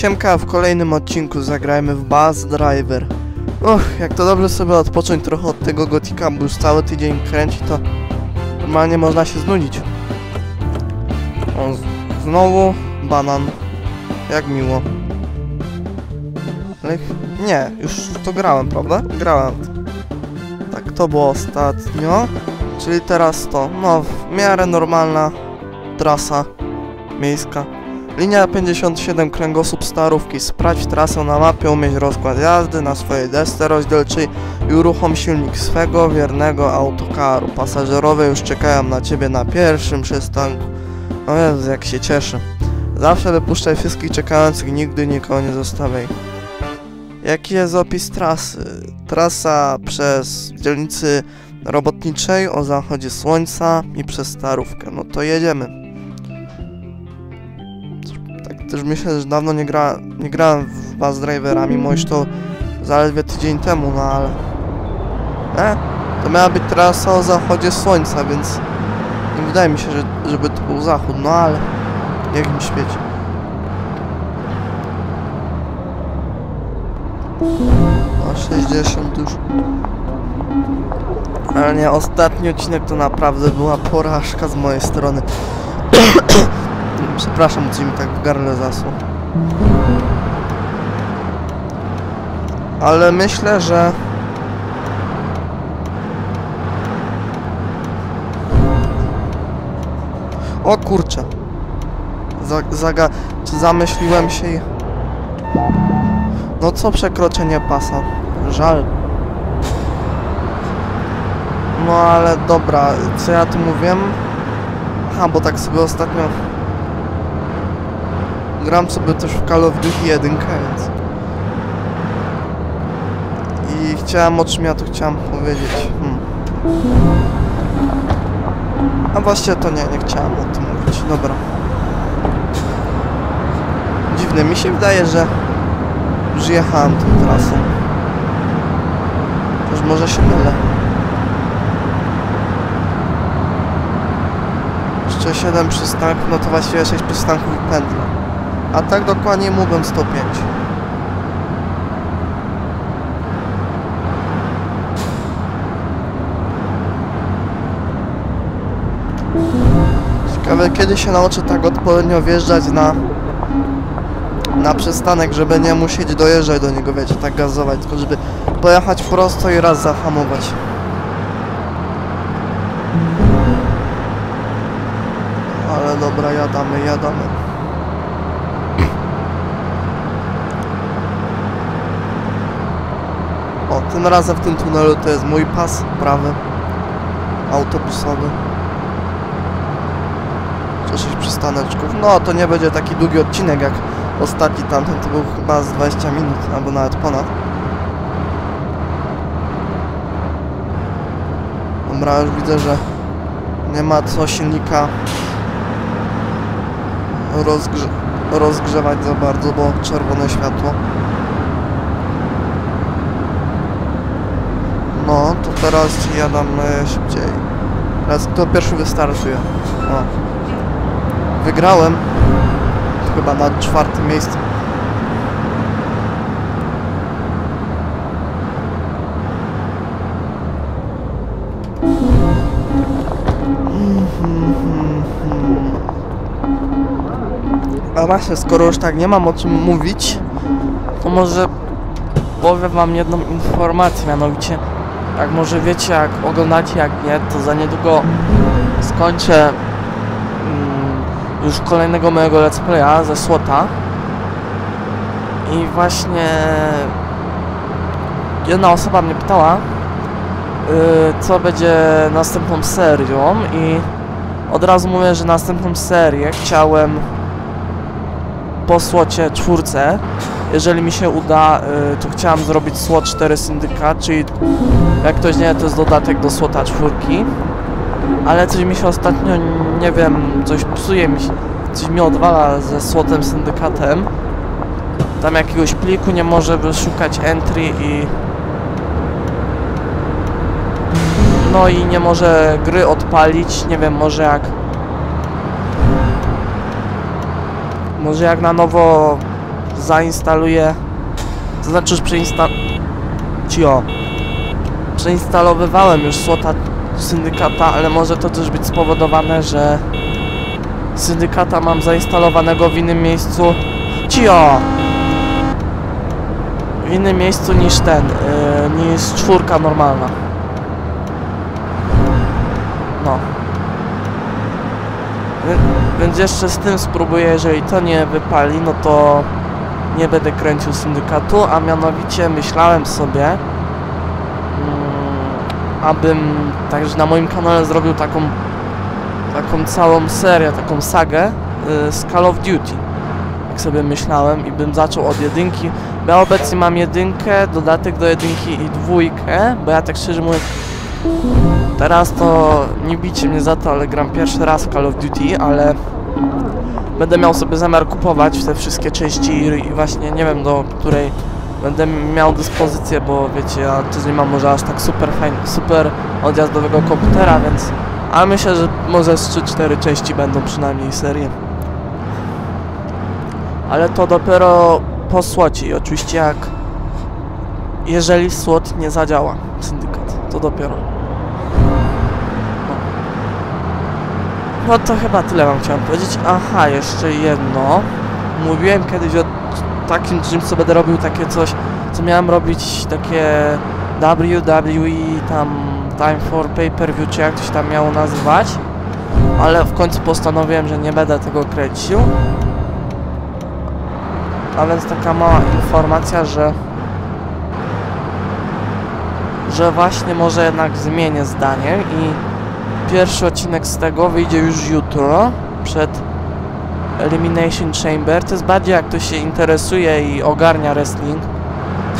Siemka, w kolejnym odcinku zagrajmy w Buzz Driver. Och, jak to dobrze sobie odpocząć trochę od tego gotika, bo już cały tydzień kręci, to normalnie można się znudzić. O, znowu banan. Jak miło. Ale nie, już to grałem, prawda? Grałem. Tak, to było ostatnio. Czyli teraz to, no, w miarę normalna trasa miejska. Linia 57 kręgosłup Starówki. Sprawdź trasę na mapie, umieść rozkład jazdy na swojej desce rozdzielczej i uruchom silnik swego wiernego autokaru. Pasażerowie już czekają na Ciebie na pierwszym przystanku. O Jezu, jak się cieszę. Zawsze wypuszczaj wszystkich czekających, nigdy nikogo nie zostawiaj. Jaki jest opis trasy? Trasa przez dzielnicy robotniczej o zachodzie słońca i przez Starówkę. No to jedziemy. Też myślę, że dawno nie, gra, nie grałem w Buzz Drivera, mimo iż to zaledwie tydzień temu, no ale... E? To miała być trasa o zachodzie słońca, więc... Nie wydaje mi się, że, żeby to był zachód, no ale... W jakim świecie? O 60 już. Ale nie, ostatni odcinek to naprawdę była porażka z mojej strony. Przepraszam, coś mi tak w gardle zasło. Ale myślę, że... O kurczę. Za, zaga... Zamyśliłem się i... No co przekroczenie pasa? Żal. No ale dobra, co ja tu mówiłem? Aha, bo tak sobie ostatnio... Gram sobie też w Call of Duty 1, więc... I chciałem, o czym ja tu chciałem powiedzieć. Hmm. A właściwie to nie, nie chciałem o tym mówić. Dobra. Dziwne, mi się wydaje, że już jechałem tą trasą. Też może się mylę. Jeszcze 7 przystanków, no to właściwie 6 przystanków i pędle. A tak dokładnie mówiąc 105. Ciekawe kiedy się nauczę tak odpowiednio wjeżdżać na na przystanek, żeby nie musieć dojeżdżać do niego, wiecie, tak gazować, tylko żeby pojechać prosto i raz zahamować. Ale dobra, jadamy, jadamy. O, tym razem w tym tunelu to jest mój pas prawy, autobusowy. Czy 6 przystaneczków. No, to nie będzie taki długi odcinek jak ostatni tamten, to był chyba z 20 minut, albo nawet ponad. Dobra, już widzę, że nie ma co silnika rozgrze rozgrzewać za bardzo, bo czerwone światło. No, to teraz jadamy szybciej. Teraz kto pierwszy wystartuje? O. Wygrałem. Chyba na czwartym miejscu. A właśnie, skoro już tak nie mam o czym mówić, to może powiem wam jedną informację, mianowicie jak może wiecie, jak oglądacie, jak nie, to za niedługo skończę mm, już kolejnego mojego let's playa ze Słota. I właśnie jedna osoba mnie pytała yy, co będzie następną serią i od razu mówię, że następną serię chciałem po Słocie czwórce jeżeli mi się uda, yy, to chciałem zrobić SWOT 4 Syndykat, czyli jak ktoś nie to jest dodatek do Słota czwórki ale coś mi się ostatnio, nie wiem, coś psuje mi się, coś mi odwala ze słotem syndykatem. Tam jakiegoś pliku nie może wyszukać entry i... No i nie może gry odpalić, nie wiem, może jak... Może jak na nowo zainstaluję, to znaczy już przeinsta... Przeinstalowywałem już słota syndykata, ale może to też być spowodowane, że syndykata mam zainstalowanego w innym miejscu. Cio! W innym miejscu niż ten, yy, niż czwórka normalna. No. Więc jeszcze z tym spróbuję, jeżeli to nie wypali, no to nie będę kręcił syndykatu, a mianowicie myślałem sobie, mm, abym także na moim kanale zrobił taką taką całą serię, taką sagę y, z Call of Duty. Jak sobie myślałem i bym zaczął od jedynki. Ja obecnie mam jedynkę, dodatek do jedynki i dwójkę, bo ja tak szczerze mówiąc teraz to nie bicie mnie za to, ale gram pierwszy raz w Call of Duty, ale będę miał sobie zamiar kupować te wszystkie części i, właśnie nie wiem do której będę miał dyspozycję, bo wiecie, ja też nie mam może aż tak super fajn, super odjazdowego komputera, więc ale myślę, że może z 3-4 części będą przynajmniej serie. Ale to dopiero po słocie i oczywiście jak jeżeli słot nie zadziała, syndykat, to dopiero. No to chyba tyle wam chciałem powiedzieć. Aha, jeszcze jedno. Mówiłem kiedyś o takim czymś, co będę robił takie coś, co miałem robić takie WWE tam Time for Pay-Per-View, czy jak to się tam miało nazywać. Ale w końcu postanowiłem, że nie będę tego kręcił. A więc taka mała informacja, że że właśnie może jednak zmienię zdanie i pierwszy odcinek z tego wyjdzie już jutro przed Elimination Chamber. To jest bardziej jak ktoś się interesuje i ogarnia wrestling.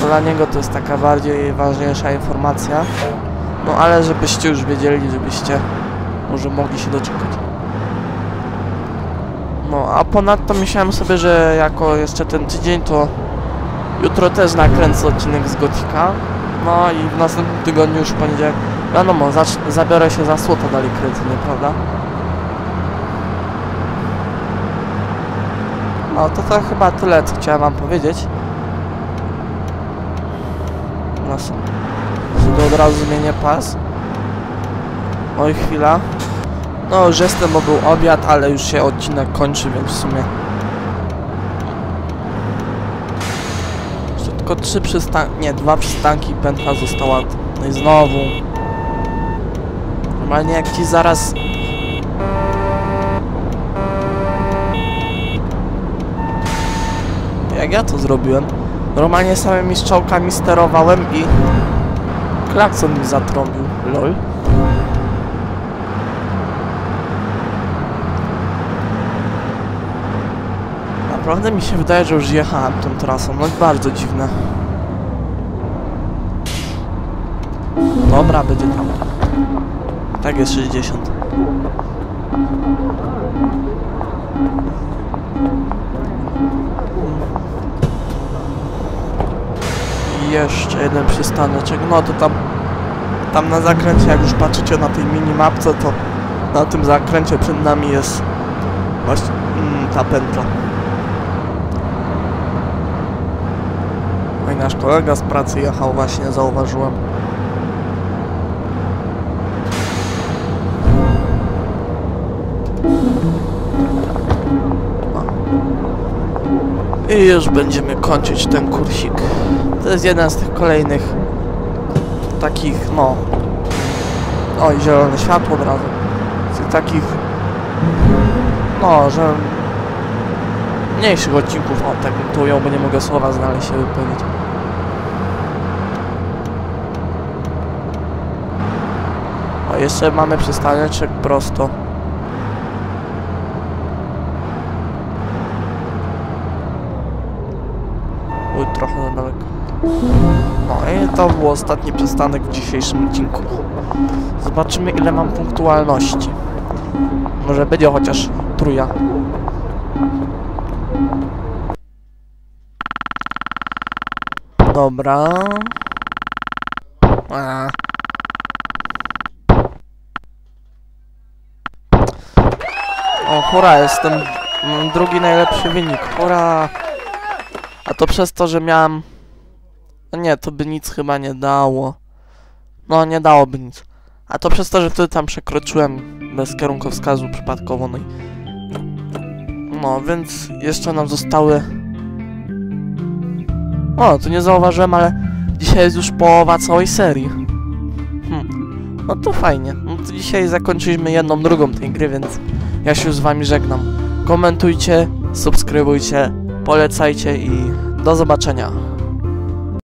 To dla niego to jest taka bardziej ważniejsza informacja. No ale żebyście już wiedzieli, żebyście może mogli się doczekać. No a ponadto myślałem sobie, że jako jeszcze ten tydzień to jutro też nakręcę odcinek z Gotika. No i w następnym tygodniu już poniedziałek, wiadomo, zacz- zabiorę się za słota dalej kręcenie, prawda? No to to chyba tyle, co chciałem wam powiedzieć. No są. To od razu zmienię pas. Oj, chwila. No, już jestem, bo był obiad, ale już się odcinek kończy, więc w sumie... Tylko trzy przystanki... Nie, dwa przystanki pętla została. No i znowu... Normalnie jak ci zaraz... Jak ja to zrobiłem? Normalnie samymi strzałkami sterowałem i... Klakson mi zatrąbił, lol. Naprawdę mi się wydaje, że już jechałem tą trasą, no bardzo dziwne. Dobra, będzie tam. Tak jest 60. I jeszcze jeden przystaneczek, no to tam tam na zakręcie, jak już patrzycie na tej minimapce, to na tym zakręcie przed nami jest właśnie mm, ta pętla. No i nasz kolega z pracy jechał właśnie, zauważyłem. I już będziemy kończyć ten kursik. To jest jeden z tych kolejnych takich, no... Oj, zielone światło od razu. Z tych takich... No, że... Mniejszych odcinków, o, tak bym to ujął, bo nie mogę słowa znaleźć się wypowiedzieć. O, jeszcze mamy przystaneczek prosto. Trochę za daleko. No i to był ostatni przystanek w dzisiejszym odcinku. Zobaczymy ile mam punktualności. Może będzie chociaż truja. Dobra. A. O, hura, jestem... Drugi najlepszy wynik, hura! A to przez to, że miałem... No nie, to by nic chyba nie dało. No, nie dałoby nic. A to przez to, że wtedy tam przekroczyłem bez kierunkowskazu przypadkowo, no i... No, więc jeszcze nam zostały... O, to nie zauważyłem, ale dzisiaj jest już połowa całej serii. Hm. No to fajnie. No to dzisiaj zakończyliśmy jedną drugą tej gry, więc ja się z wami żegnam. Komentujcie, subskrybujcie, polecajcie i do zobaczenia.